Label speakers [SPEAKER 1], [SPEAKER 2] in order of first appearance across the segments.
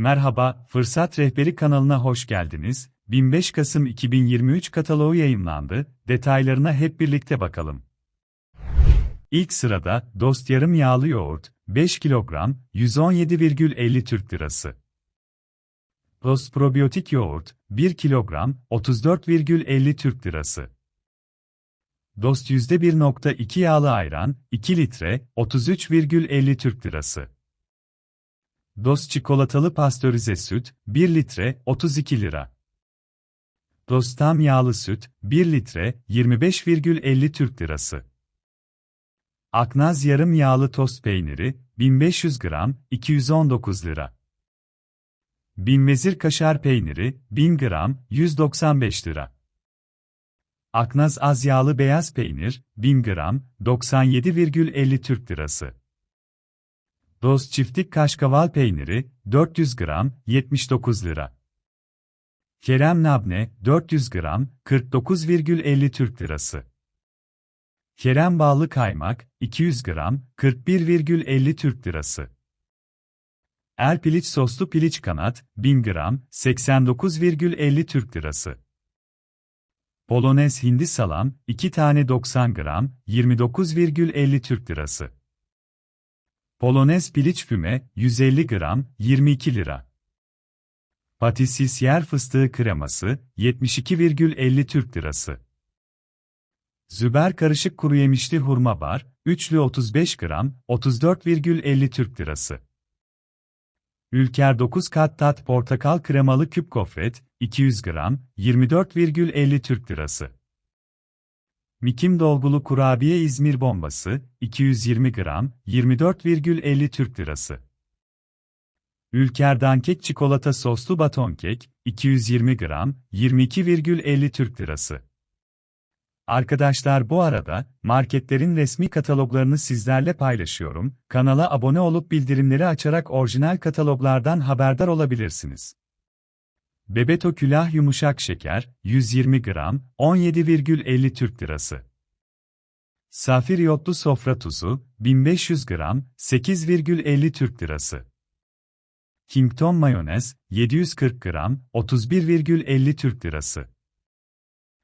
[SPEAKER 1] Merhaba, Fırsat Rehberi kanalına hoş geldiniz. 25 Kasım 2023 kataloğu yayımlandı. Detaylarına hep birlikte bakalım. İlk sırada Dost yarım yağlı yoğurt 5 kilogram 117,50 Türk lirası. Dost probiyotik yoğurt 1 kilogram 34,50 Türk lirası. Dost %1.2 yağlı ayran 2 litre 33,50 Türk lirası. Dost çikolatalı pastörize süt, 1 litre, 32 lira. Dost tam yağlı süt, 1 litre, 25,50 Türk lirası. Aknaz yarım yağlı tost peyniri, 1500 gram, 219 lira. Binmezir kaşar peyniri, 1000 gram, 195 lira. Aknaz az yağlı beyaz peynir, 1000 gram, 97,50 Türk lirası. Doz çiftlik kaşkaval peyniri, 400 gram, 79 lira. Kerem nabne, 400 gram, 49,50 Türk lirası. Kerem bağlı kaymak, 200 gram, 41,50 Türk lirası. Er piliç soslu piliç kanat, 1000 gram, 89,50 Türk lirası. Polonez hindi salam, 2 tane 90 gram, 29,50 Türk lirası. Polonez piliç füme, 150 gram, 22 lira. Patisis yer fıstığı kreması, 72,50 Türk lirası. Züber karışık kuru yemişli hurma bar, üçlü 35 gram, 34,50 Türk lirası. Ülker 9 kat tat portakal kremalı küp gofret, 200 gram, 24,50 Türk lirası. Mikim dolgulu kurabiye İzmir bombası, 220 gram, 24,50 Türk lirası. Ülker Dankek çikolata soslu baton kek, 220 gram, 22,50 Türk lirası. Arkadaşlar bu arada, marketlerin resmi kataloglarını sizlerle paylaşıyorum, kanala abone olup bildirimleri açarak orijinal kataloglardan haberdar olabilirsiniz. Bebeto külah yumuşak şeker, 120 gram, 17,50 Türk lirası. Safir yotlu sofra tuzu, 1500 gram, 8,50 Türk lirası. Kington mayonez, 740 gram, 31,50 Türk lirası.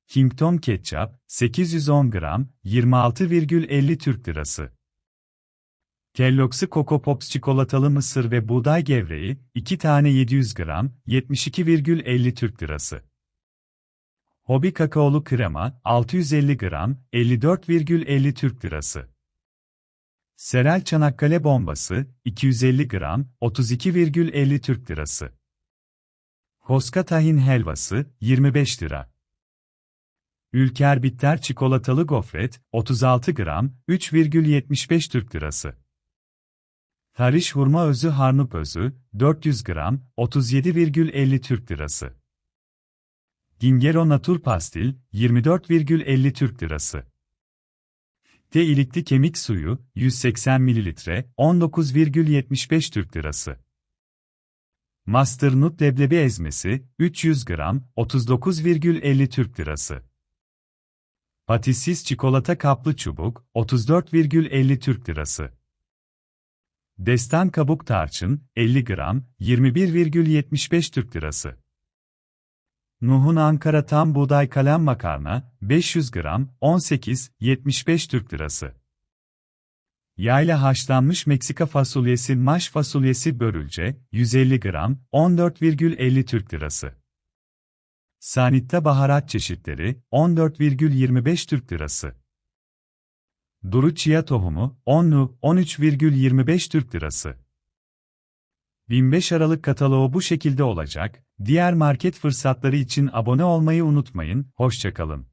[SPEAKER 1] Kington ketçap, 810 gram, 26,50 Türk lirası. Kellogg's'ı Coco Pops çikolatalı mısır ve buğday gevreği, 2 tane 700 gram, 72,50 Türk lirası. Hobi kakaolu krema, 650 gram, 54,50 Türk lirası. Serel Çanakkale bombası, 250 gram, 32,50 Türk lirası. Koska tahin helvası, 25 lira. Ülker bitter çikolatalı gofret, 36 gram, 3,75 Türk lirası. Hariş hurma özü harnup özü, 400 gram, 37,50 Türk lirası. Gingero Natur Pastil, 24,50 Türk lirası. T ilikli kemik suyu, 180 ml, 19,75 Türk lirası. Master Nut leblebi ezmesi, 300 gram, 39,50 Türk lirası. Patissiz çikolata kaplı çubuk, 34,50 Türk lirası. Destan kabuk tarçın, 50 gram, 21,75 Türk lirası. Nuh'un Ankara tam buğday kalem makarna, 500 gram, 18,75 Türk lirası. Yayla haşlanmış Meksika fasulyesi maş fasulyesi börülce, 150 gram, 14,50 Türk lirası. Sanitta baharat çeşitleri, 14,25 Türk lirası. Duru chia tohumu, 10'lu, 13,25 Türk lirası. 25 Aralık kataloğu bu şekilde olacak. Diğer market fırsatları için abone olmayı unutmayın. Hoşçakalın.